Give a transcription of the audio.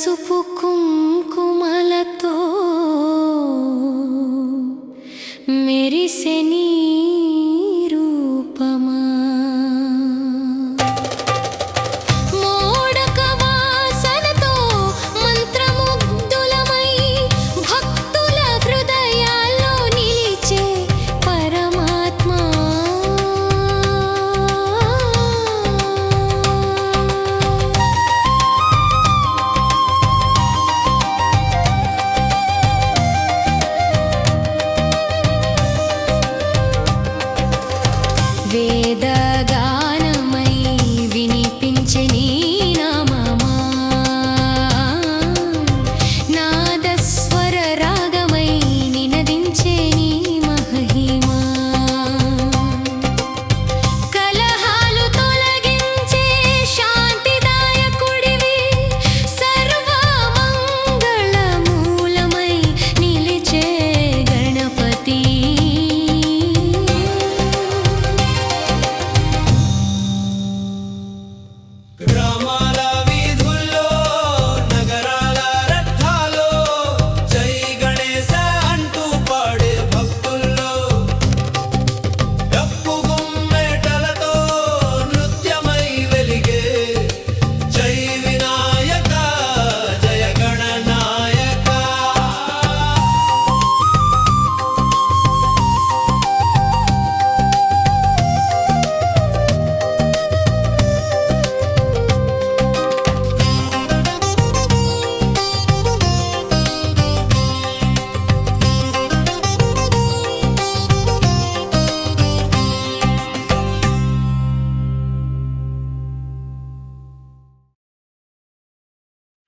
పసుపు కుంకుమలతో మెరిసెనీ రూపమా?